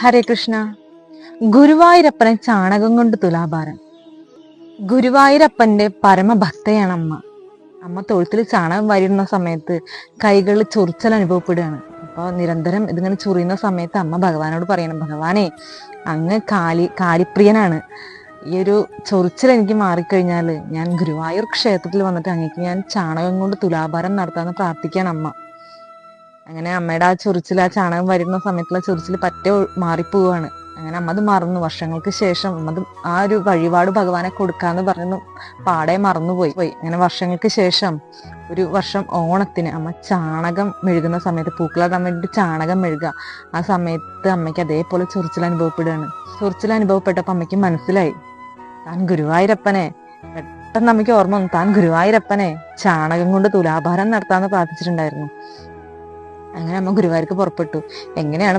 ഹരേ കൃഷ്ണ. ഗുരുവായൂരപ്പനെ ചാണകം കൊണ്ട് തുലാഭാരം. ഗുരുവായൂരപ്പന്റെ പരമഭക്തയാണ് അമ്മ. അമ്മ തൊഴുത്തിൽ ചാണകം വരുന്ന സമയത്ത് കൈകളിൽ ചൊറിച്ചൽ അനുഭവപ്പെടുകയാണ്. അപ്പോൾ നിരന്തരം ഇതിങ്ങനെ ചൊറിയുന്ന സമയത്ത് അമ്മ ഭഗവാനോട് പറയണം ഭഗവാനെ അങ്ങ് കാലി കാലിപ്രിയനാണ്. ഈ ഒരു ചൊറിച്ചൽ എനിക്ക് മാറിക്കഴിഞ്ഞാൽ ഞാൻ ഗുരുവായൂർ ക്ഷേത്രത്തിൽ വന്നിട്ട് അങ്ങേക്ക് ഞാൻ ചാണകം കൊണ്ട് തുലാഭാരം നടത്താമെന്ന് പ്രാർത്ഥിക്കുകയാണ് അമ്മ. അങ്ങനെ അമ്മയുടെ ആ ചൊറിച്ചിൽ ആ ചാണകം വരുന്ന സമയത്തുള്ള ചൊറിച്ചിൽ പറ്റേ മാറിപ്പോവാണ്. അങ്ങനെ അമ്മ അത് മറന്നു. വർഷങ്ങൾക്ക് ശേഷം അമ്മത് ആ ഒരു വഴിപാട് ഭഗവാനെ കൊടുക്കാന്ന് പറഞ്ഞു പാടെ മറന്നുപോയി. പോയി. അങ്ങനെ വർഷങ്ങൾക്ക് ശേഷം ഒരു വർഷം ഓണത്തിന് അമ്മ ചാണകം മെഴുകുന്ന സമയത്ത് പൂക്കളിടാൻ വേണ്ടിയിട്ട് ചാണകം മെഴുകുക. ആ സമയത്ത് അമ്മയ്ക്ക് അതേപോലെ ചൊറിച്ചിൽ അനുഭവപ്പെടുകയാണ്. ചൊറിച്ചിൽ അനുഭവപ്പെട്ടപ്പോൾ അമ്മയ്ക്ക് മനസ്സിലായി. താൻ ഗുരുവായൂരപ്പനെ. പെട്ടെന്ന് അമ്മയ്ക്ക് ഓർമ്മ വന്നു. താൻ ഗുരുവായൂരപ്പനെ. ചാണകം കൊണ്ട് തുലാഭാരം നടത്താമെന്ന് പ്രാർത്ഥിച്ചിട്ടുണ്ടായിരുന്നു. അങ്ങനെ അമ്മ ഗുരുവായൂർക്ക് പുറപ്പെട്ടു. എങ്ങനെയാണ്